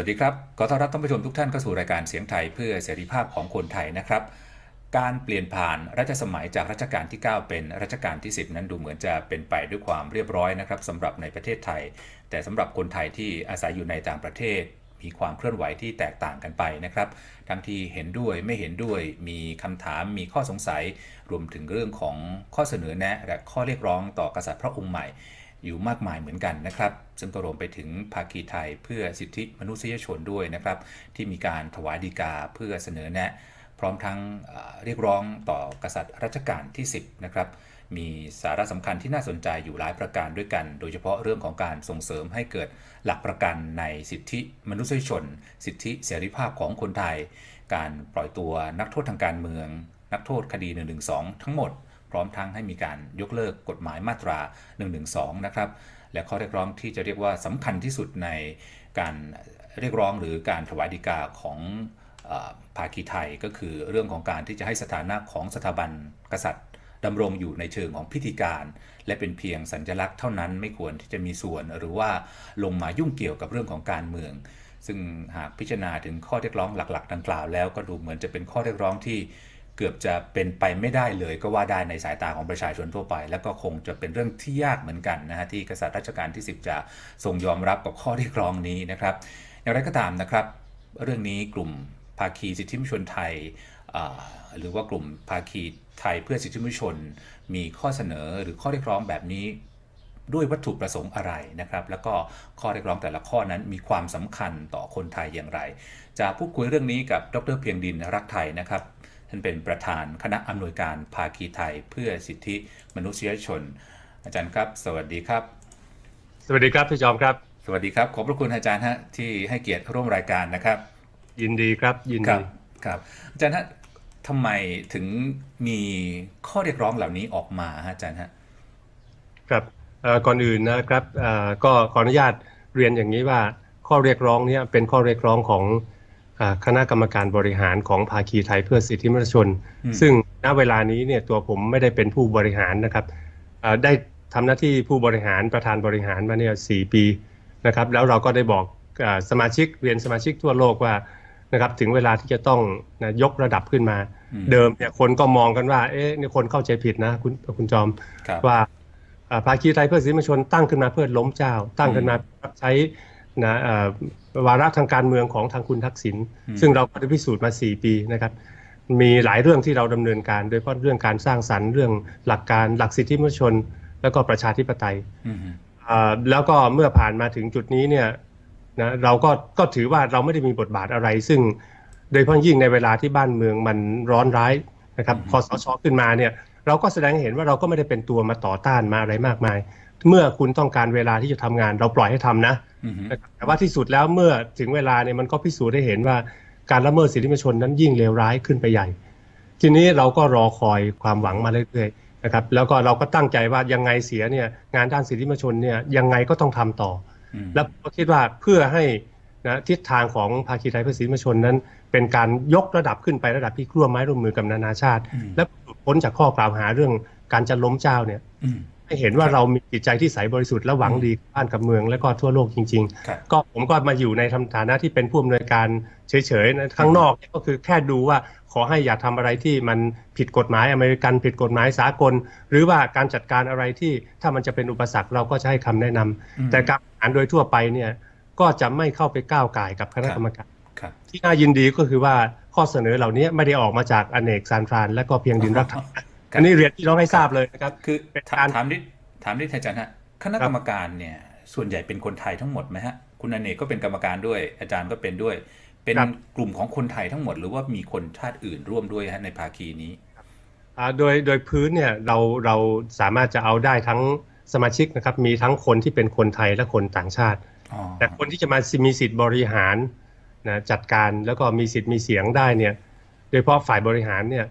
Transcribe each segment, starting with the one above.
วัสดีครับ ขอต้อนรับท่านผู้ชมทุกท่านเข้าสู่รายการเสียงไทยเพื่อเสรีภาพของคนไทยนะครับ การเปลี่ยนผ่านรัชสมัยจากรัชกาลที่ 9 เป็นรัชกาลที่ 10 นั้นดูเหมือนจะเป็นไปด้วยความเรียบร้อยนะครับสำหรับในประเทศไทย แต่สำหรับคนไทยที่อาศัยอยู่ในต่างประเทศ มีความเคลื่อนไหวที่แตกต่างกันไปนะครับ ทั้งที่เห็นด้วยไม่เห็นด้วยมีคำถามมีข้อสงสัยรวมถึงเรื่องของข้อเสนอแนะและข้อเรียกร้องต่อกษัตริย์พระองค์ใหม่ อยู่มากมายเหมือนกันนะครับ ซึ่งก็รวมไปถึงภาคีไทยเพื่อสิทธิมนุษยชนด้วยนะครับ ที่มีการถวายดีกาเพื่อเสนอแนะ พร้อมทั้งเรียกร้องต่อกษัตริย์รัชกาลที่ 10 นะครับมีสาระสำคัญที่น่าสนใจอยู่หลายประการด้วยกัน โดยเฉพาะเรื่องของการส่งเสริมให้เกิดหลักประกันในสิทธิมนุษยชน สิทธิเสรีภาพของคนไทย การปล่อยตัวนักโทษทางการเมือง นักโทษคดี1นึทั้งหมด พร้อมทั้งให้มีการยกเลิกกฎหมายมาตรา 112 นะครับ และข้อเรียกร้องที่จะเรียกว่าสำคัญที่สุดในการเรียกร้องหรือการถวายดีกาของอภาคีไทยก็คือเรื่องของการที่จะให้สถานะของสถาบันกษัตริย์ดำรงอยู่ในเชิงของพิธีการ และเป็นเพียงสัญลักษณ์เท่านั้นไม่ควรที่จะมีส่วนหรือว่าลงมายุ่งเกี่ยวกับเรื่องของการเมือง ซึ่งหากพิจารณาถึงข้อเรียกร้องหลัก ๆ ดังกล่าวแล้วก็ดูเหมือนจะเป็นข้อเรียกร้องที่ เกือบจะเป็นไปไม่ได้เลยก็ว่าได้ในสายตาของประชาชนทั่วไป แล้วก็คงจะเป็นเรื่องที่ยากเหมือนกันนะฮะที่กษัตริย์รัชกาลที่ 10 จะทรงยอมรับกับข้อเรียกร้องนี้นะครับ อย่างไรก็ตามนะครับ เรื่องนี้กลุ่มภาคีสิทธิมนุษยชนไทยหรือว่ากลุ่มภาคีไทยเพื่อสิทธิมนุษยชน มีข้อเสนอหรือข้อเรียกร้องแบบนี้ด้วยวัตถุประสงค์อะไรนะครับ แล้วก็ข้อเรียกร้องแต่ละข้อนั้นมีความสำคัญต่อคนไทยอย่างไร จะพูดคุยเรื่องนี้กับดรเพียงดินรักไทยนะครับ ท่านเป็นประธานคณะอำนวยการภาคีไทยเพื่อสิทธิมนุษยชน อาจารย์ครับ สวัสดีครับ สวัสดีครับพี่จอมครับ สวัสดีครับ ขอบพระคุณอาจารย์ฮะที่ให้เกียรติร่วมรายการนะครับ ยินดีครับยินครัดีบครับอาจารย์ฮะทำไมถึงมีข้อเรียกร้องเหล่านี้ออกมาฮะอาจารย์ฮะครับเอ่อก่อนอื่นนะครับเอ่อก็ขออนุญาตเรียนอย่างนี้ว่าข้อเรียกร้องเนี้เป็นข้อเรียกร้องของอ่า คณะกรรมการบริหารของภาคีไทยเพื่อสิทธิมนุษยชนอืมซึ่งณเวลานี้เนี่ยตัวผมไม่ได้เป็นผู้บริหารนะครับเอ่อได้ทำหน้าที่ผู้บริหารประธานบริหารมาเนี่ยสปีนะครับ แล้วเราก็ได้บอกอาสมาชิกเรียนสมาชิกทั่วโลกว่านะครับถึงเวลาที่จะต้องนะยกระดับขึ้นมาอืมเดิมเนี่ยคนก็มองกันว่า เอ๊ะนี่คนเข้าใจผิดนะคุณคุณจอมครับว่าอ่าภาคีไทยเพื่อสิทธิมนุษยชนตั้งขึ้นมาเพื่อล้มเจ้า ตั้งขึ้นมารับใช้นะเอ่อ วาระทางการเมืองของทางคุณทักษิณอืมซึ่งเราก็ได้พิสูจน์มา 4 ปีนะครับ มีหลายเรื่องที่เราดำเนินการ โดยเฉพาะเรื่องการสร้างสรรค์เรื่องหลักการหลักสิทธิมนุษยชน แล้วก็ประชาธิปไตยอืมอ่าแล้วก็เมื่อผ่านมาถึงจุดนี้เนี่ยนะเราก็ก็ถือว่าเราไม่ได้มีบทบาทอะไร ซึ่งโดยเฉพาะยิ่งในเวลาที่บ้านเมืองมันร้อนร้ายนะครับอืมคอสชขึ้นมาเนี่ยเราก็แสดงให้เห็นว่าเราก็ไม่ได้เป็นตัวมาต่อต้านมาอะไรมากมาย เมื่อคุณต้องการเวลาที่จะทำงาน เราปล่อยให้ทำนะอืมนะครับ แต่ว่าที่สุดแล้วเมื่อถึงเวลาเนี่ยมันก็พิสูจน์ได้เห็นว่าการละเมิดสิทธิมนุษยชนนั้นยิ่งเลวร้ายขึ้นไปใหญ่ ทีนี้เราก็รอคอยความหวังมาเรื่อยๆนะครับ แล้วก็เราก็ตั้งใจว่ายังไงเสียเนี่ยงานด้านสิทธิมนุษยชนเนี่ยยังไงก็ต้องทำต่ออืมแล้วก็คิดว่าเพื่อให้นะทิศทางของภาคีไทยเพื่อสิทธิมนุษยชนนั้น เป็นการยกระดับขึ้นไประดับที่ร่วมไม้ร่วมมือกับนานาชาติอืมและหลุดพ้นจากข้อกล่าวหาเรื่องการจะล้มเจ้าเนี่ยอืม ให้เห็นว่าเรามีจิตใจที่ใสบริสุทธิ์และหวังดีกับบ้านกับเมือง และก็ทั่วโลกจริงๆครับก็ผมก็มาอยู่ในฐานะที่เป็นผู้อำนวยการเฉยๆนะข้างนอกเนี่ยก็คือแค่ดูว่าขอให้อย่าทำอะไรที่มันผิดกฎหมายอเมริกันผิดกฎหมายสากล หรือว่าการจัดการอะไรที่ถ้ามันจะเป็นอุปสรรคเราก็จะให้คำแนะนำอืมแต่การบริหารโดยทั่วไปเนี่ยก็จะไม่เข้าไปก้าวไก่ายกับคณะกรรมการครับที่น่ายินดีก็คือว่าข้อเสนอเหล่านี้ไม่ได้ออกมาจากอเนกซานฟราน และก็เพียงดินรักไทยครับ อันนี้เรียนที่น้องให้ทราบเลยนะครับ คือเป็นถาการถามนิดถามนิดอาจารย์ฮะคณะครักบรรมการเนี่ย ส่วนใหญ่เป็นคนไทยทั้งหมดไหมฮะ คุณอเนกก็เป็นกรรมการด้วย อาจารย์ก็เป็นด้วย เป็นครับกลุ่มของคนไทยทั้งหมด หรือว่ามีคนชาติอื่นร่วมด้วยฮะในภาคีนี้อ่าโดยโดยพื้นเนี่ยเราเราสามารถจะเอาได้ทั้งสมาชิกนะครับ มีทั้งคนที่เป็นคนไทยและคนต่างชาติอ๋อแต่คนที่จะมามีสิทธิ์บริหารนะจัดการแล้วก็มีสิทธิ์มีเสียงได้เนี่ย โดยเฉพาะฝ่ายบริหารเนี่ย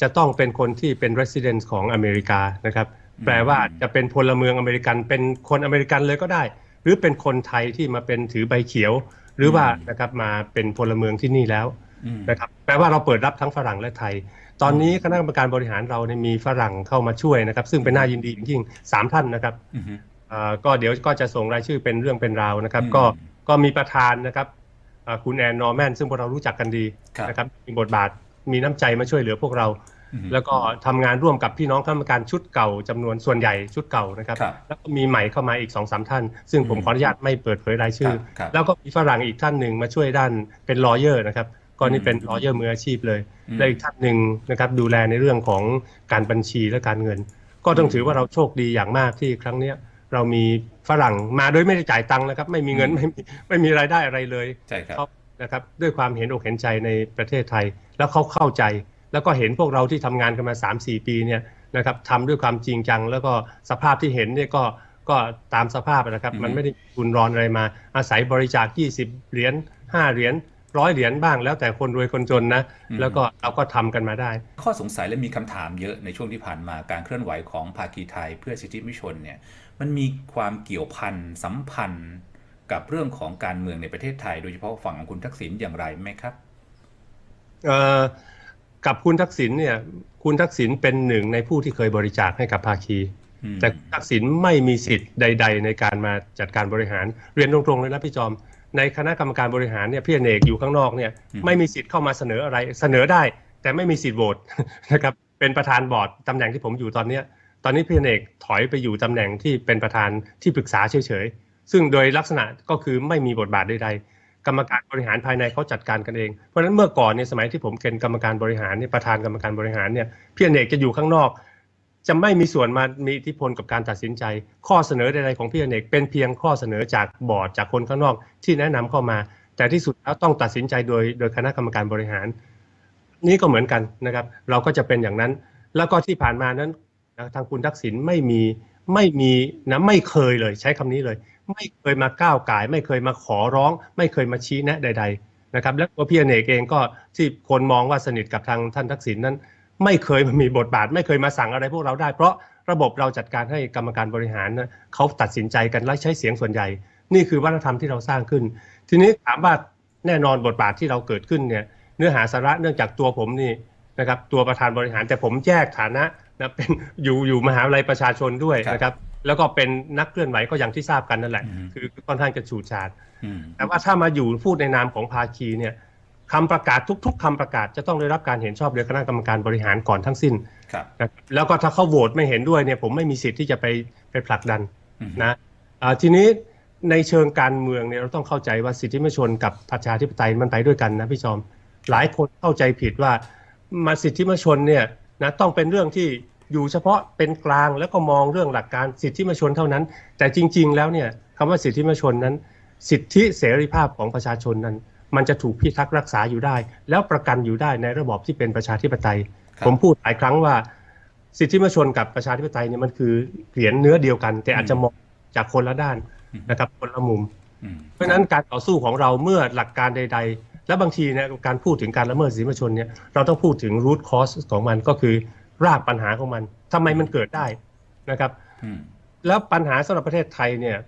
จะต้องเป็นคนที่เป็น resident ของอเมริกานะครับ แปลว่าจะเป็นพลเมืองอเมริกัน เป็นคนอเมริกันเลยก็ได้ หรือเป็นคนไทยที่มาเป็นถือใบเขียว หรือว่านะครับมาเป็นพลเมืองที่นี่แล้วอืมนะครับแปลว่าเราเปิดรับทั้งฝรั่งและไทย ตอนนี้คณะกรรมการบริหารเราเนี่ยมีฝรั่งเข้ามาช่วยนะครับ ซึ่งเป็นน่ายินดีอย่างยิ่งสามท่านนะครับอืมเอ่อก็เดี๋ยวก็จะส่งรายชื่อเป็นเรื่องเป็นราวนะครับอืมก็ก็มีประธานนะครับอ่าคุณแอนนอร์แมนซึ่งพวกเรารู้จักกันดีครับนะครับมีบทบาท มีน้ำใจมาช่วยเหลือพวกเราอืมแล้วก็ทำงานร่วมกับพี่น้องข้าราชการชุดเก่าจำนวนส่วนใหญ่ชุดเก่านะครับครับ แล้วก็มีใหม่เข้ามาอีกสองสามท่าน ซึ่งผมอืมขออนุญาตไม่เปิดเผยรายชื่อครับครับแล้วก็มีฝรั่งอีกท่านหนึ่งมาช่วยด้านเป็นลอเยอร์นะครับก็อืนี่มเป็นลอเยอร์มืออาชีพเลยอืมและอีกท่านหนึ่งนะครับดูแลในเรื่องของการบัญชีและการเงิน ก็ต้องอืมถือว่าเราโชคดีอย่างมากที่ครั้งเนี้ยเรามีฝรั่งมาโดยไม่ได้จ่ายตังค์นะครับ ไม่มีเงินอืมไม่มีไม่มีรายได้อะไรเลยใช่ครับเขา นะครับด้วยความเห็นอกเห็นใจในประเทศไทย แล้วเขาเข้าใจ แล้วก็เห็นพวกเราที่ทำงานกันมา 3-4 ปีเนี่ยนะครับทำด้วยความจริงจัง แล้วก็สภาพที่เห็นเนี่ยก็ก็ตามสภาพนะครับอืมมันไม่ได้รุนร้อนอะไรมา อาศัยบริจาค 20 เหรียญ5เหรียญร้อยเหรียญบ้างแล้วแต่คนรวยคนจนนะ แล้วก็เราก็ทำกันมาได้ ข้อสงสัยและมีคำถามเยอะในช่วงที่ผ่านมาการเคลื่อนไหวของภาคีไทย เพื่อสิทธิมนุษยชนเนี่ยมันมีความเกี่ยวพันสัมพันธ์ กับเรื่องของการเมืองในประเทศไทย โดยเฉพาะฝั่งของคุณทักษิณอย่างไรไหมครับเอ่อกับคุณทักษิณเนี่ย คุณทักษิณเป็นหนึ่งในผู้ที่เคยบริจาคให้กับภาคีอืมแต่คุณทักษิณไม่มีสิทธิ์ใด ๆ ในการมาจัดการบริหารเรียนตรงๆเลยนะพี่จอม ในคณะกรรมการบริหารเนี่ยพี่อเนกอยู่ข้างนอกเนี่ยไม่มีสิทธิ์เข้ามาเสนออะไรเสนอได้ แต่ไม่มีสิทธิ์โหวตนะครับเป็นประธานบอร์ดตำแหน่งที่ผมอยู่ตอนเนี้ยตอนนี้พี่อเนกถอยไปอยู่ตำแหน่งที่เป็นประธานที่ปรึกษาเฉยๆ ซึ่งโดยลักษณะก็คือไม่มีบทบาทใดๆกรรมการบริหารภายในเขาจัดการกันเองเพราะฉะนั้นเมื่อก่อนเนี่ยสมัยที่ผมเป็นกรรมการบริหารเนี่ยประธานกรรมการบริหารเนี่ยพี่อเนกจะอยู่ข้างนอก จะไม่มีส่วนมามีอิทธิพลกับการตัดสินใจ ข้อเสนอใดๆของพี่อเนกเป็นเพียงข้อเสนอจากบอร์ดจากคนข้างนอกที่แนะนำเข้ามา แต่ที่สุดแล้วต้องตัดสินใจโดยโดยคณะกรรมการบริหาร นี่ก็เหมือนกันนะครับ เราก็จะเป็นอย่างนั้น แล้วก็ที่ผ่านมานั้นทางคุณทักษิณไม่มีไม่มีนะไม่เคยเลยใช้คำนี้เลย ไม่เคยมาก้าวไก่าย ไม่เคยมาขอร้อง ไม่เคยมาชี้แนะใด ๆ นะครับ และตัวพี่อเนกเองก็ที่คนมองว่าสนิทกับทางท่านทักษิณนั้น ไม่เคยมีบทบาท ไม่เคยมาสั่งอะไรพวกเราได้ เพราะระบบเราจัดการให้กรรมการบริหารนะเขาตัดสินใจกันและใช้เสียงส่วนใหญ่ นี่คือวัฒนธรรมที่เราสร้างขึ้น ทีนี้ถามว่าแน่นอนบทบาทที่เราเกิดขึ้นเนี่ยเนื้อหาสาระเนื่องจากตัวผมนี่นะครับตัวประธานบริหารแต่ผมแยกฐานะนะเป็นอยู่อยู่มหาวิทยาลัยประชาชนด้วยนะครับ แล้วก็เป็นนักเคลื่อนไหวก็อย่างที่ทราบกันนั่นแหละอืมคือค่อนข้างจะฉูดฉาดอืมแต่ว่าถ้ามาอยู่พูดในนามของภาคีเนี่ยคำประกาศทุก ๆคำประกาศจะต้องได้รับการเห็นชอบโดยคณะกรรมการบริหารก่อนทั้งสิ้นครับนะครับแล้วก็ถ้าเขาโหวตไม่เห็นด้วยเนี่ยผมไม่มีสิทธิ์ที่จะไปไปผลักดันอืมนะอ่าทีนี้ในเชิงการเมืองเนี่ยเราต้องเข้าใจว่าสิทธิมนุษยชนกับประชาธิปไตยมันไปด้วยกันนะพี่จอม หลายคนเข้าใจผิดว่ามาสิทธิมนุษยชนเนี่ยนะต้องเป็นเรื่องที่ อยู่เฉพาะเป็นกลางแล้วก็มองเรื่องหลักการสิทธิมนุษยชนเท่านั้น แต่จริง ๆ แล้วเนี่ยคำว่าสิทธิมนุษยชนนั้น สิทธิเสรีภาพของประชาชนนั้น มันจะถูกพิทักษ์รักษาอยู่ได้ แล้วประกันอยู่ได้ในระบอบที่เป็นประชาธิปไตยครับผมพูดหลายครั้งว่า สิทธิมนุษยชนกับประชาธิปไตยเนี่ยมันคือเหรียญเนื้อเดียวกัน แต่อาจจะมองจากคนละด้านอืมนะครับคนละมุมอืมเพราะฉะนั้นการต่อสู้ของเราเมื่อหลักการใด ๆ และบางทีเนี่ยการพูดถึงการละเมิดสิทธิมนุษยชนเนี่ยเราต้องพูดถึง root cause ของมันก็คือ รากปัญหาของมันทำไมมันเกิดได้นะครับอืมแล้วปัญหาสำหรับประเทศไทยเนี่ย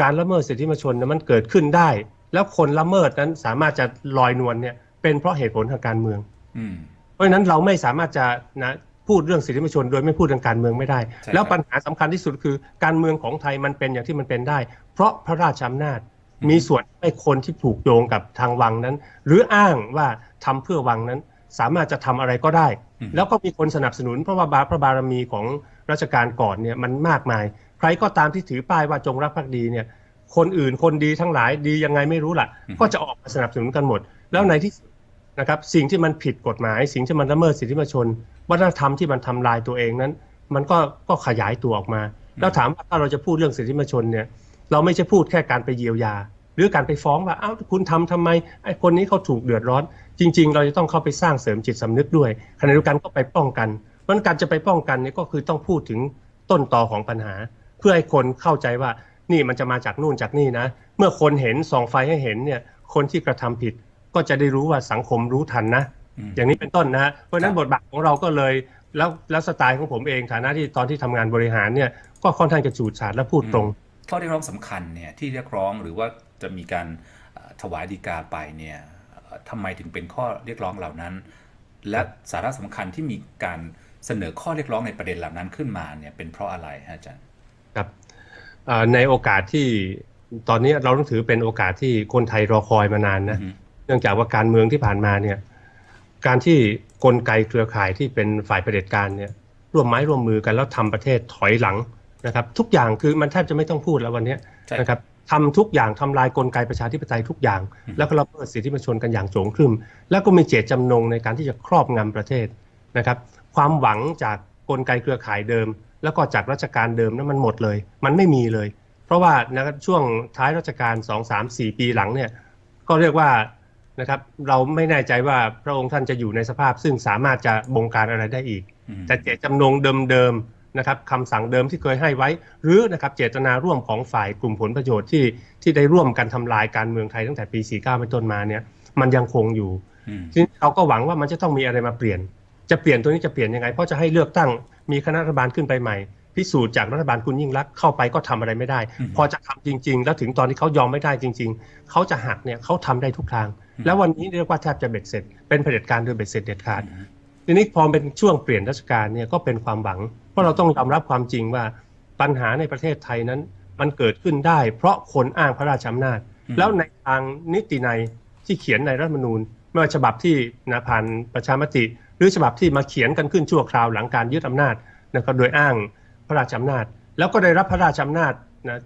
การละเมิดสิทธิมนุษยชนเนี่ยมันเกิดขึ้นได้ แล้วคนละเมิดนั้นสามารถจะลอยนวลเนี่ย เป็นเพราะเหตุผลทางการเมืองอืมเพราะฉะนั้นเราไม่สามารถจะนะพูดเรื่องสิทธิมนุษยชนโดยไม่พูดเรื่องการเมืองไม่ได้ใช่แล้วครับปัญหาสำคัญที่สุดคือ การเมืองของไทยมันเป็นอย่างที่มันเป็นได้ เพราะพระราชอำนาจอืมมีส่วนให้คนที่ผูกโยงกับทางวังนั้น หรืออ้างว่าทำเพื่อวังนั้น สามารถจะทำอะไรก็ได้อืมแล้วก็มีคนสนับสนุนเพราะว่าบาพระบารมีของรัชกาลก่อนเนี่ยมันมากมาย ใครก็ตามที่ถือป้ายว่าจงรักภักดีเนี่ยคนอื่นคนดีทั้งหลายดียังไงไม่รู้ล่ะ ก็จะออกมาสนับสนุนกันหมด แล้วในที่สุดนะครับสิ่งที่มันผิดกฎหมาย สิ่งที่มันละเมิดสิทธิมนุษยชน วัฒนธรรมที่มันทำลายตัวเองนั้น มันก็ก็ขยายตัวออกมา แล้วถามว่าถ้าเราจะพูดเรื่องสิทธิมนุษยชนเนี่ยเราไม่ใช่พูดแค่การไปเยียวยาห รือการไปฟ้องว่าอ้าวคุณทำทำไมไอ้คนนี้เขาถูกเดือดร้อน จริง ๆ เราจะต้องเข้าไปสร้างเสริมจิตสำนึกด้วยขณะเดียวกันก็ไปป้องกันเพราะฉะนั้นการจะไปป้องกันเนี่ยก็คือต้องพูดถึงต้นตอของปัญหา เพื่อให้คนเข้าใจว่านี่มันจะมาจากนู่นจากนี่นะ เมื่อคนเห็นส่องไฟให้เห็นเนี่ยคนที่กระทำผิดก็จะได้รู้ว่าสังคมรู้ทันนะมอย่างนี้เป็นต้นนะฮะเพราะฉะนั้ครันบบทบาทของเราก็เลยแล้วแล้วสไตล์ของผมเองฐานะที่ตอนที่ทำงานบริหารเนี่ยก็ค่อนข้างจะฉูดฉาดและพูดตรง ข้อเรียกร้องสำคัญเนี่ยที่เรียกร้องหรือว่า จะมีการเอ่อถวายดีกาไปเนี่ยเอ่อทำไมถึงเป็นข้อเรียกร้องเหล่านั้น และสาระสำคัญที่มีการเสนอข้อเรียกร้องในประเด็นเหล่านั้นขึ้นมาเนี่ยเป็นเพราะอะไรฮะอาจารย์ครับเอ่อในโอกาสที่ตอนนี้เราต้องถือเป็นโอกาสที่คนไทยรอคอยมานานนะอืมเนื่องจากว่าการเมืองที่ผ่านมาเนี่ยการที่กลไกเครือข่ายที่เป็นฝ่ายเผด็จการเนี่ยร่วมไม้ร่วมมือกันแล้วทำประเทศถอยหลังนะครับ ทุกอย่างคือมันแทบจะไม่ต้องพูดแล้ววันเนี้ยใช่นะครับ ทำทุกอย่างทำลายกลไกประชาธิปไตยทุกอย่างอืมแล้วก็ละเมิดสิทธิมนุษยชนกันอย่างโจงครึ่มแล้วก็มีเจตจำนงในการที่จะครอบงำประเทศนะครับ ความหวังจากกลไกเครือข่ายเดิม แล้วก็จากราชการเดิมนั้นมันหมดเลย มันไม่มีเลย เพราะว่านะครับช่วงท้ายราชการ 2 3 4 ปีหลังเนี่ยก็เรียกว่านะครับเราไม่แน่ใจว่าพระองค์ท่านจะอยู่ในสภาพซึ่งสามารถจะบงการอะไรได้อีกอืมแต่เจตจำนงเดิมๆ นะครับคำสั่งเดิมที่เคยให้ไว้ หรือนะครับเจตนาร่วมของฝ่ายกลุ่มผลประโยชน์ที่ที่ได้ร่วมกันทำลายการเมืองไทยตั้งแต่ปี 49เป็นต้นมาเนี่ยมันยังคงอยู่อืมทีนี้เราก็หวังว่ามันจะต้องมีอะไรมาเปลี่ยน จะเปลี่ยนตัวนี้จะเปลี่ยนยังไง เพราะจะให้เลือกตั้งมีคณะรัฐบาลขึ้นไปใหม่ พิสูจน์จากรัฐบาลคุณยิ่งรักษณ์เข้าไปก็ทำอะไรไม่ได้อืมพอจะทำจริง ๆ แล้วถึงตอนที่เขายอมไม่ได้จริง ๆเขาจะหักเนี่ยเขาทำได้ทุกทาง แล้ววันนี้เรียกว่าแทบจะเบ็ดเสร็จ เป็นเผด็จการโดยเบ็ดเสร็จเด็ดขาดอืมทีนี้พอเป็นช่วงเปลี่ยนราชการเนี่ยก็เป็นความหวังเพราะเราต้องยอมรับความจริงว่าปัญหาในประเทศไทยนั้น มันเกิดขึ้นได้ เพราะคนอ้างพระราชอำนาจอืมแล้วในทางนิตินัยที่เขียนในรัฐธรรมนูญไม่ว่าฉบับที่นะผ่านประชามติ หรือฉบับที่มาเขียนกันขึ้นชั่วคราวหลังการยึดอำนาจนะครับโดยอ้างพระราชอำนาจ แล้วก็ได้รับพระราชอำนาจนะ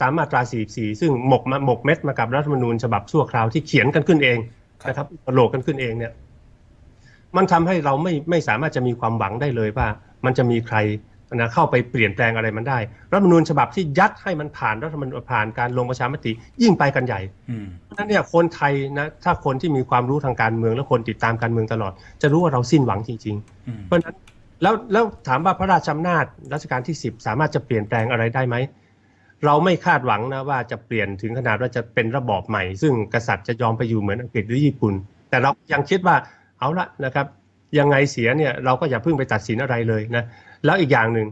ตามมาตรา 44 ซึ่งหมกมาหมกเม็ดมากับรัฐธรรมนูญฉบับชั่วคราวที่เขียนกันขึ้นเองครับนะครับอุปโลกกันขึ้นเองเนี่ย มันทำให้เราไม่ไม่สามารถจะมีความหวังได้เลยว่า มันจะมีใครนะเข้าไปเปลี่ยนแปลงอะไรมันได้ รัฐธรรมนูญฉบับที่ยัดให้มันผ่านรัฐธรรมนูญผ่านการลงประชามติยิ่งไปกันใหญ่อืมเพราะฉะนั้นเนี่ยคนไทยนะถ้าคนที่มีความรู้ทางการเมืองและคนติดตามการเมืองตลอด จะรู้ว่าเราสิ้นหวังจริงอืมๆเพราะฉะนั้นแล้วแล้วถามว่าพระราชอำนาจรัชกาลที่ 10 สามารถจะเปลี่ยนแปลงอะไรได้ไหมเราไม่คาดหวังนะว่าจะเปลี่ยนถึงขนาดว่าจะเป็นระบอบใหม่ ซึ่งกษัตริย์จะยอมไปอยู่เหมือนอังกฤษหรือญี่ปุ่น แต่เรายังคิดว่า เอาละนะครับยังไงเสียเนี่ยเราก็อย่าเพิ่งไปตัดสินอะไรเลยนะแล้วอีกอย่างหนึ่ง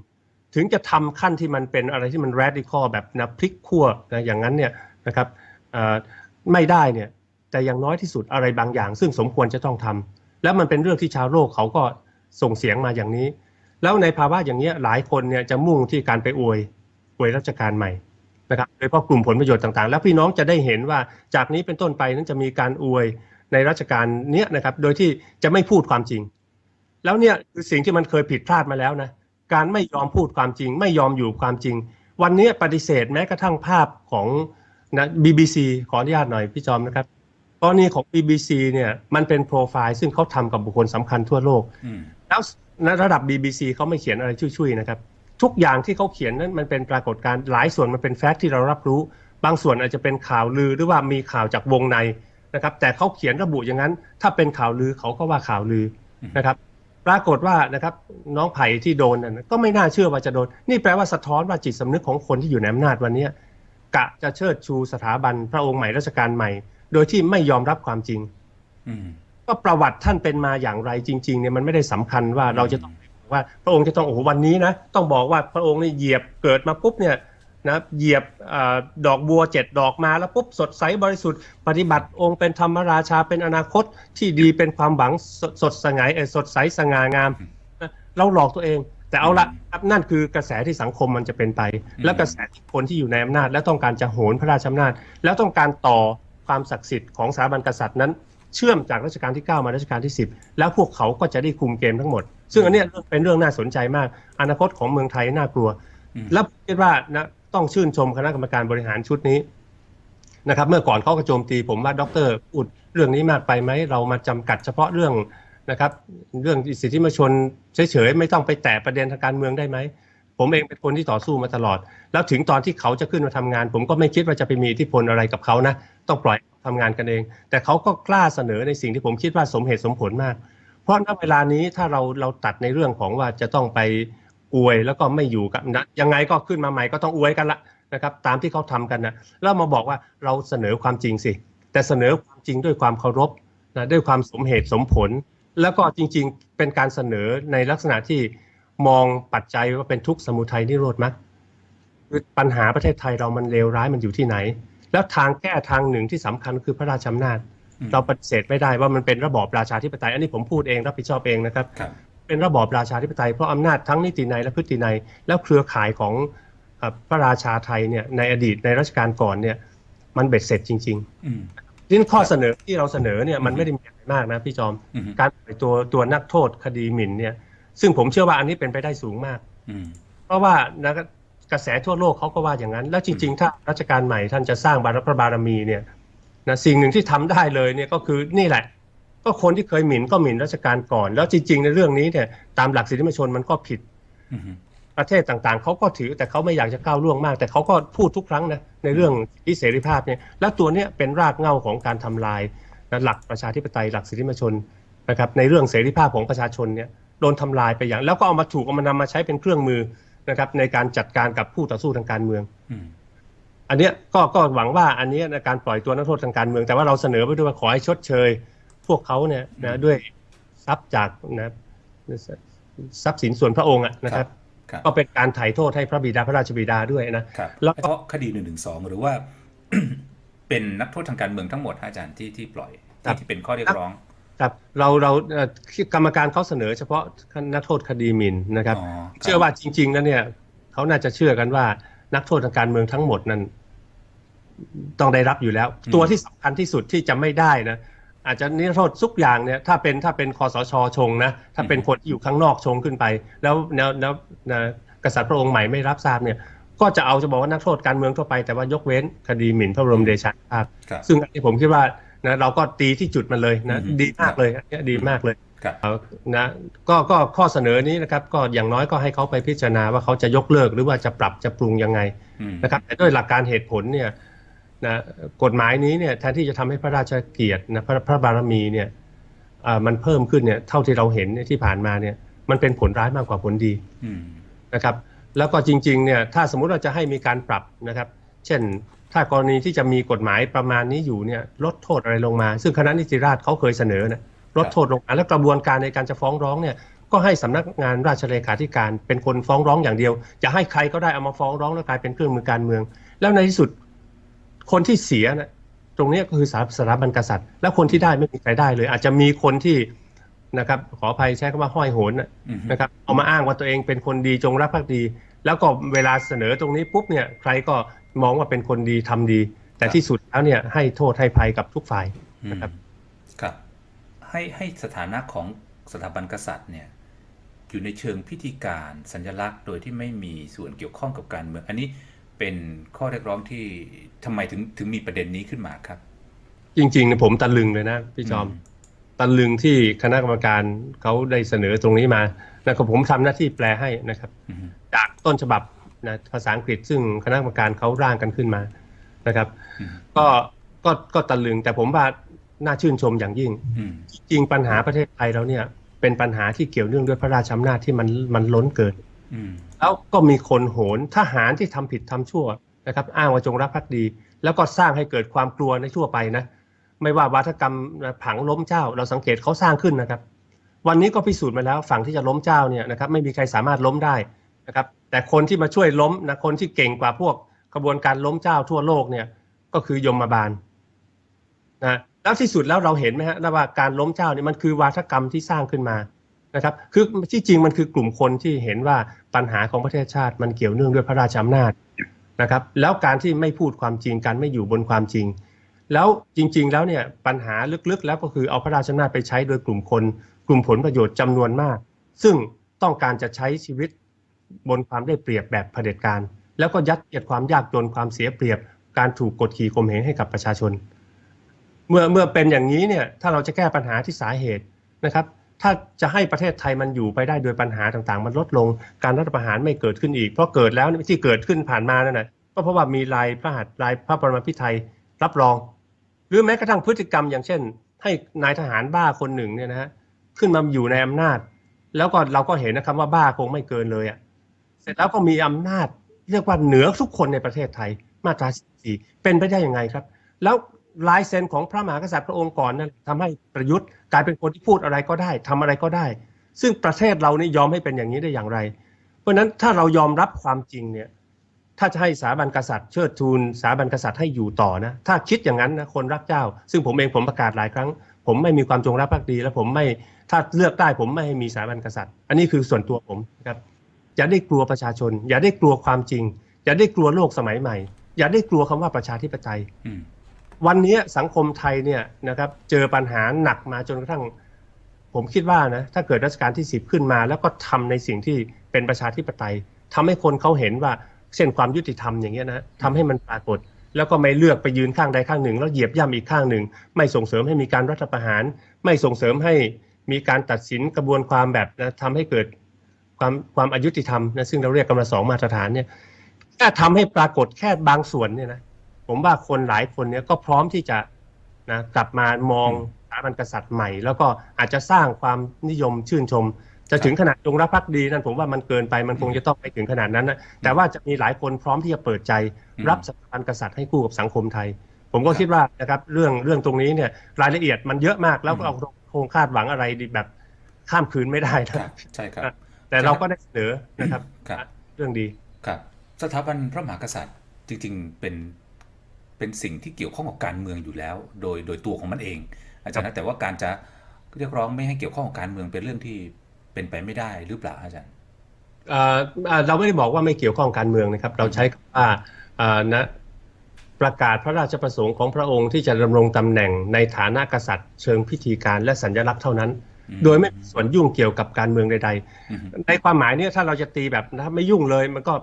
ถึงจะทำขั้นที่มันเป็นอะไรที่มัน radical แบบนะพลิกขั้วนะอย่างนั้นเนี่ยนะครับไม่ได้เนี่ยแต่อย่างน้อยที่สุดอะไรบางอย่าง ซึ่งสมควรจะต้องทำแล้วมันเป็นเรื่องที่ชาวโลกเขาก็ส่งเสียงมาอย่างนี้ แล้วในภาวะอย่างนี้หลายคนเนี่ยจะมุ่งที่การไปอวยอวยราชการใหม่นะครับโดยเฉพาะกลุ่มผลประโยชน์ต่างๆ แล้วพี่น้องจะได้เห็นว่าจากนี้เป็นต้นไปนั้นจะมีการอวย ในราชการเนี้ยนะครับ โดยที่จะไม่พูดความจริง แล้วเนี่ยคือสิ่งที่มันเคยผิดพลาดมาแล้วนะการไม่ยอมพูดความจริง ไม่ยอมอยู่ความจริง วันนี้ปฏิเสธแม้กระทั่งภาพของนะ BBC ขออนุญาตหน่อยพี่จอมนะครับกรณีของ BBC เนี่ยมันเป็นโปรไฟล์ซึ่งเขาทำกับบุคคลสำคัญทั่วโลกอืมแล้วในระดับ BBC เขาไม่เขียนอะไรช่วยๆนะครับ ทุกอย่างที่เขาเขียนนั้นมันเป็นปรากฏการณ์หลายส่วนมันเป็นแฟกต์ที่เรารับรู้ บางส่วนอาจจะเป็นข่าวลือหรือว่ามีข่าวจากวงใน นะครับแต่เขาเขียนระบุอย่างนั้น ถ้าเป็นข่าวลือเขาก็ว่าข่าวลือนะครับปรากฏว่านะครับน้องไผ่ที่โดนนั่นก็ไม่น่าเชื่อว่าจะโดน นี่แปลว่าสะท้อนว่าจิตสำนึกของคนที่อยู่ในอำนาจวันเนี้ยกะจะเชิดชูสถาบันพระองค์ใหม่ราชการใหม่ โดยที่ไม่ยอมรับความจริงอืมก็ประวัติท่านเป็นมาอย่างไรจริง ๆเนี่ยมันไม่ได้สำคัญว่าเราจะต้องบอกว่าพระองค์จะต้องโอ้โหวันนี้นะต้องบอกว่าพระองค์นี่เหยียบเกิดมาปุ๊บเนี่ย นะเหยียบอาดอกบัวเจ็ดดอกมาแล้วปุ๊บสดใสบริสุทธิ์ ปฏิบัติองค์เป็นธรรมราชาเป็นอนาคตที่ดีเป็นความหวังสดสดสงายเอ่อสดใสสง่างามนะเราหลอกตัวเอง แต่เอาละครับนั่นคือกระแสที่สังคมมันจะเป็นไป และกระแสที่คนที่อยู่ในอำนาจ และต้องการจะโหนพระราชอำนาจ แล้วต้องการต่อความศักดิ์สิทธิ์ของสถาบันกษัตริย์นั้น เชื่อมจากรัชกาลที่ 9 มารัชกาลที่ 10 แล้วพวกเขาก็จะได้คุมเกมทั้งหมด ซึ่งอันเนี้ยเป็นเรื่องน่าสนใจมากอนาคตของเมืองไทยน่ากลัวอืมและผมคิดว่านะ ต้องชื่นชมคณะกรรมการบริหารชุดนี้นะครับ เมื่อก่อนเขาก็โจมตีผมว่าดรพูดเรื่องนี้มากไปไหมเรามาจำกัดเฉพาะเรื่องนะครับ เรื่องสิทธิมนชนเฉยๆไม่ต้องไปแตะประเด็นทางการเมืองได้ไหมผมเองเป็นคนที่ต่อสู้มาตลอด แล้วถึงตอนที่เขาจะขึ้นมาทำงาน ผมก็ไม่คิดว่าจะไปมีอิทธิพลอะไรกับเขานะต้องปล่อยทำงานกันเอง แต่เขาก็กล้าเสนอในสิ่งที่ผมคิดว่าสมเหตุสมผลมาก เพราะณเวลานี้ถ้าเราเราตัดในเรื่องของว่าจะต้องไป อวยแล้วก็ไม่อยู่กับนะยังไงก็ขึ้นมาใหม่ก็ต้องอวยกันละนะครับ ตามที่เขาทำกันนะแล้วมาบอกว่าเราเสนอความจริงสิ แต่เสนอความจริงด้วยความเคารพนะด้วยความสมเหตุสมผล แล้วก็จริง ๆ เป็นการเสนอในลักษณะที่มองปัจจัยว่าเป็นทุกข์สมุทัยนิโรธมรรคคือปัญหาประเทศไทยเรามันเลวร้ายมันอยู่ที่ไหน แล้วทางแก้ทางหนึ่งที่สำคัญคือพระราชอำนาจอืมเราปฏิเสธไม่ได้ว่ามันเป็นระบอบราชาธิปไตย อันนี้ผมพูดเองรับผิดชอบเองนะครับครับ เป็นระบอบราชาธิปไตยเพราะอำนาจทั้งนิตินัยและพฤตินัยแล้วเครือข่ายของเออะพระราชาไทยเนี่ยในอดีตในรัชกาลก่อนเนี่ยมันเบ็ดเสร็จจริงอืมๆที่ข้อเสนอที่เราเสนอเนี่ยมันไม่ได้มีอะไรมากนะพี่จอมอืมการปล่อยตัวตัวนักโทษคดีหมิ่นเนี่ย ซึ่งผมเชื่อว่าอันนี้เป็นไปได้สูงมากอืมเพราะว่านะกระแสทั่วโลกเขาก็ว่าอย่างนั้น แล้วจริง ๆ ถ้ารัชกาลใหม่ท่านจะสร้างบารพระบารมีเนี่ยนะสิ่งหนึ่งที่ทำได้เลยเนี่ยก็คือนี่แหละ ก็คนที่เคยหมิ่นก็หมิ่นรัชกาลก่อน แล้วจริง ๆ ในเรื่องนี้เนี่ยตามหลักสิทธิมนุษยชนมันก็ผิดอืมประเทศต่างๆเขาก็ถือแต่เขาไม่อยากจะก้าวล่วงมาก แต่เขาก็พูดทุกครั้งนะในเรื่องสิทธิเสรีภาพเนี่ยแล้วตัวเนี้ยเป็นรากเหง้าของการทำลายนะหลักประชาธิปไตยหลักสิทธิมนุษยชนนะครับในเรื่องเสรีภาพของประชาชนเนี่ยโดนทำลายไปอย่าง แล้วก็เอามาถูกเอามานำมาใช้เป็นเครื่องมือนะครับในการจัดการกับผู้ต่อสู้ทางการเมืองอืมอันเนี้ยก็ก็หวังว่าอันเนี้ยในการปล่อยตัวนักโทษทางการเมือง แต่ว่าเราเสนอไปด้วยว่าขอให้ชดเชย พวกเขาเนี่ยนะด้วยทรัพย์จากนะทรัพย์สินส่วนพระองค์อะนะครับครับ ก็เป็นการถ่ายโทษให้พระบิดาพระราชบิดาด้วยนะครับแล้วก็เฉพาะคดีหนึ่งหนึ่งสองหรือว่า เป็นนักโทษทางการเมืองทั้งหมดฮะอาจารย์ที่ที่ปล่อยที่ที่เป็นข้อเรียกร้องครับเราเราเอ่อกรรมการเขาเสนอเฉพาะนักโทษคดีหมิ่นนะครับอ๋อครับเชื่อว่าจริงๆแล้วเนี่ยเขาน่าจะเชื่อกันว่านักโทษทางการเมืองทั้งหมดนั้น ต้องได้รับอยู่แล้ว ตัวที่สำคัญที่สุดที่จะไม่ได้นะ อาจจะนิรโทษทุกอย่างเนี่ยถ้าเป็นถ้าเป็นคอสชชงนะถ้าเป็นคนที่อยู่ข้างนอกชงขึ้นไป แล้วแล้วแล้วนะกษัตริย์พระองค์ใหม่ไม่รับทราบเนี่ยก็จะเอาจะบอกว่านักโทษการเมืองทั่วไปแต่ว่ายกเว้นคดีหมิ่นพระบรมเดชานุภาพครับซึ่งอันนี้ผมคิดว่านะเราก็ตีที่จุดมันเลยนะอืมดีมากเลยอันเนี้ยดีมากเลยครับเอานะก็ก็ข้อเสนอนี้นะครับก็อย่างน้อยก็ให้เขาไปพิจารณาว่าเขาจะยกเลิกหรือว่าจะปรับจะปรุงยังไงอืมนะครับแต่ด้วยหลักการเหตุผลเนี่ย นะกฎหมายนี้เนี่ยแทนที่จะทำให้พระราชเกียรตินะพระพระบารมีเนี่ยอ่ามันเพิ่มขึ้นเนี่ยเท่าที่เราเห็นเนี่ยที่ผ่านมาเนี่ยมันเป็นผลร้ายมากกว่าผลดีอืมนะครับแล้วก็จริงๆเนี่ยถ้าสมมุติเราจะให้มีการปรับนะครับ เช่นถ้ากรณีที่จะมีกฎหมายประมาณนี้อยู่เนี่ยลดโทษอะไรลงมา ซึ่งคณะนิติราษฎร์เขาเคยเสนอนะลดโทษลงมาแล้วกระบวนการในการจะฟ้องร้องเนี่ยก็ให้สำนักงานราชเลขาธิการเป็นคนฟ้องร้องอย่างเดียว จะให้ใครก็ได้เอามาฟ้องร้องแล้วกลายเป็นเครื่องมือการเมือง แล้วในที่สุด คนที่เสียนะตรงเนี้ยก็คือสถาสถาบันกษัตริย์ แล้วคนที่ได้ไม่มีใครได้เลย อาจจะมีคนที่นะครับ ขออภัยใช้คำว่าห้อยโหนนะอืมนะครับเอามาอ้างว่าตัวเองเป็นคนดีจงรักภักดี แล้วก็เวลาเสนอตรงนี้ปุ๊บเนี่ยใครก็มองว่าเป็นคนดีทำดี แต่ที่สุดแล้วเนี่ยให้โทษให้ภัยกับทุกฝ่ายอืมนะครับครับให้ให้สถานะของสถาบันกษัตริย์เนี่ยอยู่ในเชิงพิธีการสัญลักษณ์ โดยที่ไม่มีส่วนเกี่ยวข้องกับการเมืองอันนี้ เป็นข้อเรียกร้องที่ทำไมถึงถึงมีประเด็นนี้ขึ้นมาครับ จริงๆเนี่ยผมตะลึงเลยนะพี่จอมตะลึงที่คณะกรรมการเขาได้เสนอตรงนี้มานะครับผมทำหน้าที่แปลให้นะครับอืมจากต้นฉบับนะภาษาอังกฤษซึ่งคณะกรรมการเขาร่างกันขึ้นมานะครับอืมก็ก็ก็ตะลึงแต่ผมว่าน่าชื่นชมอย่างยิ่งอืมจริงปัญหาประเทศไทยเราเนี่ย เป็นปัญหาที่เกี่ยวเนื่องด้วยพระราชอำนาจที่มันมันล้นเกินอืม แล้วก็มีคนโหนทหารที่ทำผิดทำชั่วนะครับ อ้างว่าจงรักภักดี แล้วก็สร้างให้เกิดความกลัวในทั่วไปนะไม่ว่าวาทกรรมผังล้มเจ้า เราสังเกตเขาสร้างขึ้นนะครับ วันนี้ก็พิสูจน์มาแล้วฝั่งที่จะล้มเจ้าเนี่ยนะครับไม่มีใครสามารถล้มได้นะครับแต่คนที่มาช่วยล้มนะคนที่เก่งกว่าพวกกระบวนการล้มเจ้าทั่วโลกเนี่ยก็คือยมบาลนะแล้วที่สุดแล้วเราเห็นไหมฮะว่าการล้มเจ้าเนี่ยมันคือวาทกรรมที่สร้างขึ้นมา นะครับคือที่จริงมันคือกลุ่มคนที่เห็นว่าปัญหาของประเทศชาติมันเกี่ยวเนื่องด้วยพระราชอำนาจนะครับ แล้วการที่ไม่พูดความจริงการไม่อยู่บนความจริง แล้วจริง ๆ แล้วเนี่ยปัญหาลึกๆ แล้วก็คือเอาพระราชอำนาจไปใช้โดยกลุ่มคน กลุ่มผลประโยชน์จำนวนมาก ซึ่งต้องการจะใช้ชีวิตบนความได้เปรียบแบบเผด็จการ แล้วก็ยัดเยียดความยากจนความเสียเปรียบ การถูกกดขี่ข่มเหงให้กับประชาชน เมื่อเมื่อเป็นอย่างนี้เนี่ยถ้าเราจะแก้ปัญหาที่สาเหตุนะครับ ถ้าจะให้ประเทศไทยมันอยู่ไปได้โดยปัญหาต่างๆ มันลดลงการรัฐประหารไม่เกิดขึ้นอีก เพราะเกิดแล้วที่เกิดขึ้นผ่านมานั่นแหละก็เพราะว่ามีลายพระหัตถ์ลายพระบรมาพิไทยรับรอง หรือแม้กระทั่งพฤติกรรมอย่างเช่น ให้นายทหารบ้าคนหนึ่งเนี่ยนะฮะขึ้นมาอยู่ในอำนาจ แล้วก็เราก็เห็นนะครับว่าบ้าคงไม่เกินเลยอะ่ะเสร็จแล้วก็มีอำนาจเรียกว่าเหนือทุกคนในประเทศไทยมาตราสี่เป็นไปได้ยังไงครับ แล้ว ลายเซ็นของพระมหากษัตริย์พระองค์ก่อนนั้นทำให้ประยุทธ์กลายเป็นคนที่พูดอะไรก็ได้ทำอะไรก็ได้ ซึ่งประเทศเรานี่ยอมให้เป็นอย่างนี้ได้อย่างไร เพราะฉะนั้นถ้าเรายอมรับความจริงเนี่ยถ้าจะให้สถาบันกษัตริย์เชิดทูลสถาบันกษัตริย์ให้อยู่ต่อนะ ถ้าคิดอย่างนั้นนะคนรักเจ้า ซึ่งผมเองผมประกาศหลายครั้ง ผมไม่มีความจงรักภักดี และผมไม่ถ้าเลือกได้ผมไม่ให้มีสถาบันกษัตริย์ อันนี้คือส่วนตัวผมครับอย่าได้กลัวประชาชน อย่าได้กลัวความจริง อย่าได้กลัวโลกสมัยใหม่ อย่าได้กลัวคำว่าประชาธิปไตย วันนี้สังคมไทยเนี่ยนะครับเจอปัญหาหนักมาจนกระทั่ง ผมคิดว่านะถ้าเกิดรัชกาลที่สิบขึ้นมา แล้วก็ทำในสิ่งที่เป็นประชาธิปไตยทำให้คนเขาเห็นว่าเส้นความยุติธรรมอย่างเงี้ยนะทำให้มันปรากฏ แล้วก็ไม่เลือกไปยืนข้างใดข้างหนึ่ง แล้วเหยียบย่ำอีกข้างหนึ่ง ไม่ส่งเสริมให้มีการรัฐประหาร ไม่ส่งเสริมให้มีการตัดสินกระบวนความแบบนะทำให้เกิดความความอายุติธรรมนะซึ่งเราเรียกกันมาสองมาตรฐานเนี่ยถ้าทำให้ปรากฏแค่บางส่วนเนี่ยนะ ผมว่าคนหลายคนเนี่ยก็พร้อมที่จะนะกลับมามองอืมสถาบันกษัตริย์ใหม่ แล้วก็อาจจะสร้างความนิยมชื่นชม จะถึงขนาดจงรักภักดีนั่นผมว่ามันเกินไปมันคงจะต้องไปถึงขนาดนั้นนะแต่ว่าจะมีหลายคนพร้อมที่จะเปิดใจอืมรับสถาบันกษัตริย์ให้คู่กับสังคมไทย ผมก็ครับคิดว่านะครับเรื่องเรื่องตรงนี้เนี่ยรายละเอียดมันเยอะมากแล้วก็อืมเราคงคาดหวังอะไรแบบข้ามคืนไม่ได้ครันะบใช่ครับ แต่เราก็ได้เสนอนะครับครับ เรื่องดีครับ สถาบันพระมหากษัตริย์จริง ๆ เป็น เป็นสิ่งที่เกี่ยวข้องกับการเมืองอยู่แล้ว โดยโดยตัวของมันเอง อาจารย์นะแต่ว่าการจะเรียกร้องไม่ให้เกี่ยวข้องกับการเมืองเป็นเรื่องที่เป็นไปไม่ได้หรือเปล่าอาจารย์เอ่อเอ่อเราไม่ได้บอกว่าไม่เกี่ยวข้องการเมืองนะครับ เราใช้คำว่าเอ่อนะประกาศพระราชประสงค์ของพระองค์ที่จะดำรงตำแหน่งในฐานะกษัตริย์ เชิงพิธีการและสัญลักษณ์เท่านั้นอืม โดยไม่มีส่วนยุ่งเกี่ยวกับการเมืองใดอืมๆในความหมายเนี้ถ้าเราจะตีแบบนะไม่ยุ่งเลยมันก็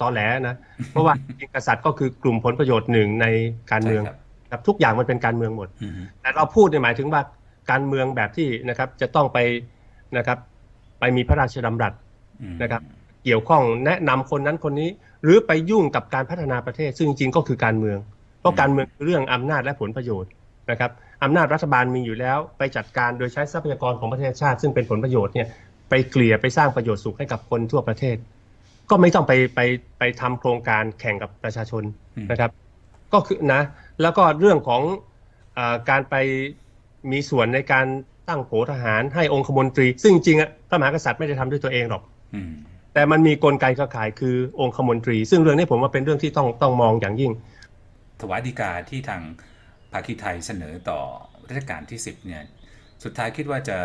ตอแหลนะ เพราะว่าจริงๆกษัตริย์ก็คือกลุ่มผลประโยชน์หนึ่งในการเมืองใช่ครับครับทุกอย่างมันเป็นการเมืองหมดอืมแต่เราพูดในยหมายถึงว่าการเมืองแบบที่นะครับจะต้องไปนะครับ ไปมีพระราชดำรัสอืมนะครับ เกี่ยวข้องแนะนำคนนั้นคนนี้ หรือไปยุ่งกับการพัฒนาประเทศ ซึ่งจริงๆก็คือการเมือง เพราะการเมืองคือเรื่องอำนาจและผลประโยชน์นะครับ อำนาจรัฐบาลมีอยู่แล้ว ไปจัดการโดยใช้ทรัพยากรของประเทศชาติ ซึ่งเป็นผลประโยชน์เนี่ยไปเกลี่ยไปสร้างประโยชน์สุขให้กับคนทั่วประเทศ ก็ไม่ต้องไปไปไปทำโครงการแข่งกับประชาชนอืมนะครับ ก็คือนะแล้วก็เรื่องของอาการไปมีส่วนในการตั้งโผทหารให้องคมนตรี ซึ่งจริงๆอะพระมหากษัตริย์ไม่ได้ทำด้วยตัวเองหรอกอืมแต่มันมีกลไกเครือข่ายคือองคมนตรี ซึ่งเรื่องนี้ผมว่าเป็นเรื่องที่ต้องต้องมองอย่างยิ่ง ถวายดีกาที่ทาง ภาคีไทยเสนอต่อรัชกาลที่ 10 เนี่ย สุดท้ายคิดว่าจะ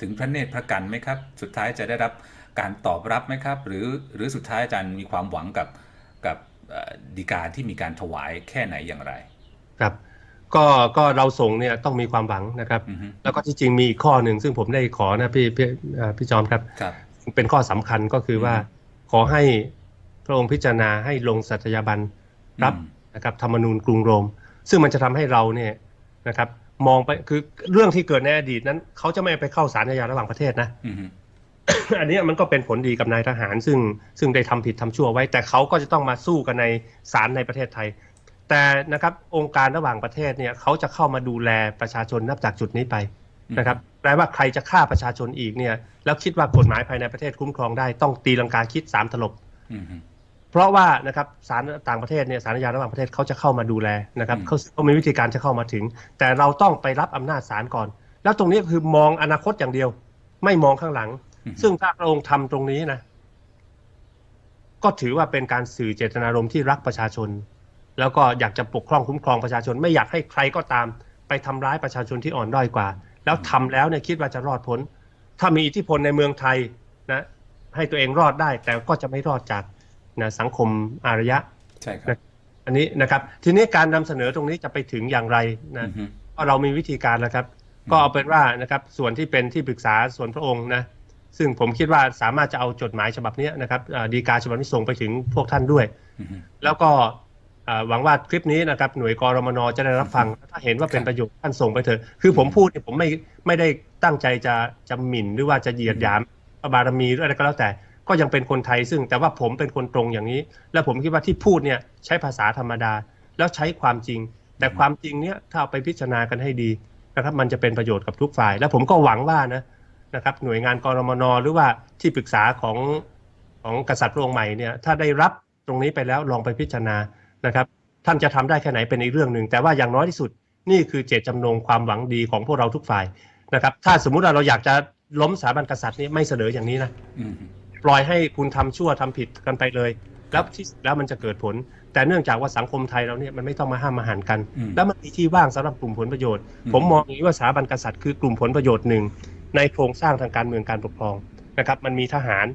ถึงพระเนตรพระกันไหมครับ สุดท้ายจะได้รับการตอบรับไหมครับ หรือหรือสุดท้ายอาจารย์มีความหวังกับกับเอ่อดีกาที่มีการถวายแค่ไหนอย่างไร ครับ ก็ก็เราส่งเนี่ยต้องมีความหวังนะครับอือฮึแล้วก็ที่จริงมีอีกข้อหนึ่งซึ่งผมได้ขอนะพี่พี่อ่าพี่จอมครับครับเป็นข้อสำคัญก็คือว่าอืมขอให้พระองค์พิจารณาให้ลงสัตยาบันรับอืมนะครับธรรมนูญกรุงโรม ซึ่งมันจะทำให้เราเนี่ยนะครับ มองไปคือเรื่องที่เกิดในอดีตนั้น เขาจะไม่ไปเข้าศาลอาญาระหว่างประเทศนะอือฮึอันเนี้ยมันก็เป็นผลดีกับนายทหาร ซึ่งซึ่งได้ทำผิดทำชั่วไว้ แต่เขาก็จะต้องมาสู้กันในศาลในประเทศไทย แต่นะครับองค์การระหว่างประเทศเนี่ยเขาจะเข้ามาดูแลประชาชนนับจากจุดนี้ไปนะครับแปลว่าใครจะฆ่าประชาชนอีกเนี่ย แล้วคิดว่ากฎหมายภายในประเทศคุ้มครองได้ต้องตีลังกาคิดสามตลบอือฮึ เพราะว่านะครับศาลต่างประเทศเนี่ยศาลอาญาระหว่างประเทศเขาจะเข้ามาดูแลนะครับอืมเขาเขามีวิธีการจะเข้ามาถึง แต่เราต้องไปรับอำนาจศาลก่อน แล้วตรงนี้คือมองอนาคตอย่างเดียว ไม่มองข้างหลังอือฮึซึ่งถ้าพระองค์ทำตรงนี้นะ ก็ถือว่าเป็นการสื่อเจตนารมณ์ที่รักประชาชน แล้วก็อยากจะปกครองคุ้มครองประชาชน ไม่อยากให้ใครก็ตาม ไปทำร้ายประชาชนที่อ่อนด้อยกว่า แล้วทำแล้วเนี่ยคิดว่าจะรอดพ้น ถ้ามีอิทธิพลในเมืองไทยนะ ให้ตัวเองรอดได้ แต่ก็จะไม่รอดจาก นะสังคมอารยะใช่ครับอันนี้นะครับ ทีนี้การนำเสนอตรงนี้จะไปถึงอย่างไรนะอือฮึก็เรามีวิธีการแล้วครับ ก็เอาเป็นว่านะครับส่วนที่เป็นที่ปรึกษาส่วนพระองค์นะซึ่งผมคิดว่าสามารถจะเอาจดหมายฉบับเนี้ยนะครับอ่าดีกาฉบับนี้ส่งไปถึงพวกท่านด้วยอือฮึแล้วก็อ่าหวังว่าคลิปนี้นะครับหน่วยกรมนจะได้รับฟัง ถ้าเห็นว่าเป็นประโยชน์ท่านส่งไปเถอะคือผมพูดเนี่ยผมไม่ไม่ได้ตั้งใจจะจะหมิ่นหรือว่าจะเหยียดหยามพระบารมีหรืออะไรก็แล้วแต่ ก็ยังเป็นคนไทยซึ่งแต่ว่าผมเป็นคนตรงอย่างนี้ และผมคิดว่าที่พูดเนี่ยใช้ภาษาธรรมดา แล้วใช้ความจริง แต่ความจริงเนี่ยถ้าเอาไปพิจารณากันให้ดีนะครับมันจะเป็นประโยชน์กับทุกฝ่าย และผมก็หวังว่านะนะครับหน่วยงานกรมนหรือว่าที่ปรึกษาของของกษัตริย์พระองค์ใหม่เนี่ยถ้าได้รับตรงนี้ไปแล้วลองไปพิจารณานะครับท่านจะทำได้แค่ไหนเป็นอีกเรื่องหนึ่งแต่ว่าอย่างน้อยที่สุดนี่คือเจตจำนงความหวังดีของพวกเราทุกฝ่ายนะครับถ้าสมมุติว่าเราอยากจะล้มสถาบันกษัตริย์นี่ไม่เสนออย่างนี้นะอื ปล่อยให้คุณทำชั่วทำผิดกันไปเลย แล้วที่สุดแล้วมันจะเกิดผล แต่เนื่องจากว่าสังคมไทยเราเนี่ยมันไม่ต้องมาห้ามมาหันกันอืมแล้วมันมีที่ว่างสำหรับกลุ่มผลประโยชน์อืมผมมองอย่างนี้ว่าสถาบันกษัตริย์คือกลุ่มผลประโยชน์หนึ่งในโครงสร้างทางการเมืองการปกครองนะครับ มันมีทหาร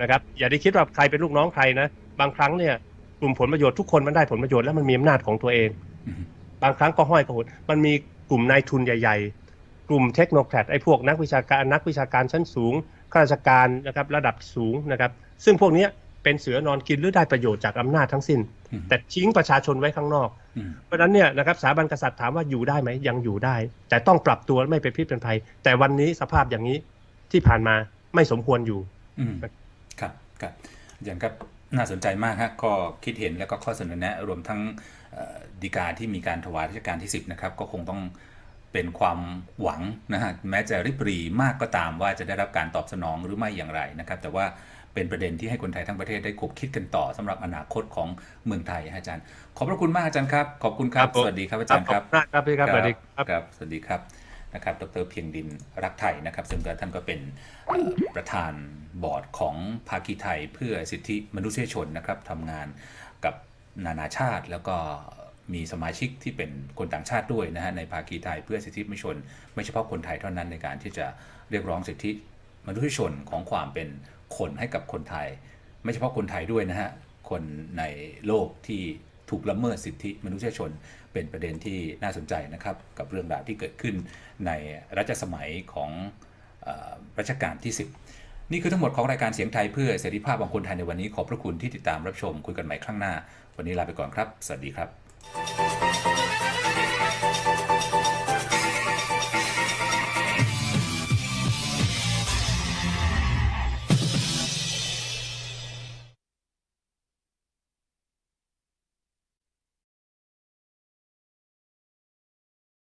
นะครับ อย่าได้คิดว่าใครเป็นลูกน้องใครนะบางครั้งเนี่ยกลุ่มผลประโยชน์ทุกคนมันได้ผลประโยชน์แล้วมันมีอำนาจของตัวเองอืมบางครั้งก็ห้อยกระหดมันมีกลุ่มนายทุนใหญ่ๆ กลุ่มเทคโนแครดไอ้พวกนักวิชาการนักวิชาการชั้นสูงข้าราชการนะครับระดับสูงนะครับ ซึ่งพวกเนี้ยเป็นเสือนอนกินหรือได้ประโยชน์จากอำนาจทั้งสิ้นอืมแต่ทิ้งประชาชนไว้ข้างนอกอืมเพราะฉะนั้นเนี่ยนะครับสถาบันกษัตริย์ถามว่าอยู่ได้ไหมยังอยู่ได้ แต่ต้องปรับตัวไม่เป็นพิษเป็นภัย แต่วันนี้สภาพอย่างนี้ที่ผ่านมาไม่สมควรอยู่อืมครับครับอย่างครับน่าสนใจมากฮะก็คิดเห็นแล้วก็ข้อเสนอแนะ รวมทั้งเอ่อดีกาที่มีการถวายรัชกาลที่ 10 นะครับ ก็คงต้อง เป็นความหวังนะฮะแม้จะริบหรีมากก็ตามว่าจะได้รับการตอบสนองหรือไม่อย่างไรนะครับ แต่ว่าเป็นประเด็นที่ให้คนไทยทั้งประเทศได้คบคิดกันต่อสำหรับอนาคตของเมืองไทยฮะอาจารย์ ขอบพระคุณมากอาจารย์ครับขอบคุณครับครับผมสวัสดีครับอาจารย์ครับขอบคุณมากครับพี่ครับสวัสดีครับครับสวัสดีครับนะครับ ดรเพียงดินรักไทยนะครับ ซึ่งก็ท่านก็เป็นเอ่อประธานบอร์ดของภาคีไทยเพื่อสิทธิมนุษยชนนะครับทำงานกับนานาชาติแล้วก็ มีสมาชิกที่เป็นคนต่างชาติด้วยนะฮะในภาคีไทยเพื่อสิทธิมนุษยชน ไม่เฉพาะคนไทยเท่านั้นในการที่จะเรียกร้องสิทธิมนุษยชนของความเป็นคนให้กับคนไทย ไม่เฉพาะคนไทยด้วยนะฮะคนในโลกที่ถูกละเมิดสิทธิมนุษยชน เป็นประเด็นที่น่าสนใจนะครับกับเรื่องราวที่เกิดขึ้นในรัชสมัยของอรัชกาลที่ 10 นี่คือทั้งหมดของรายการเสียงไทยเพื่อเสรีภาพของคนไทยในวันนี้ขอบพระคุณที่ติดตามรับชมคุยกันใหม่ครั้งหน้า วันนี้ลาไปก่อนครับ สวัสดีครับ Thank you.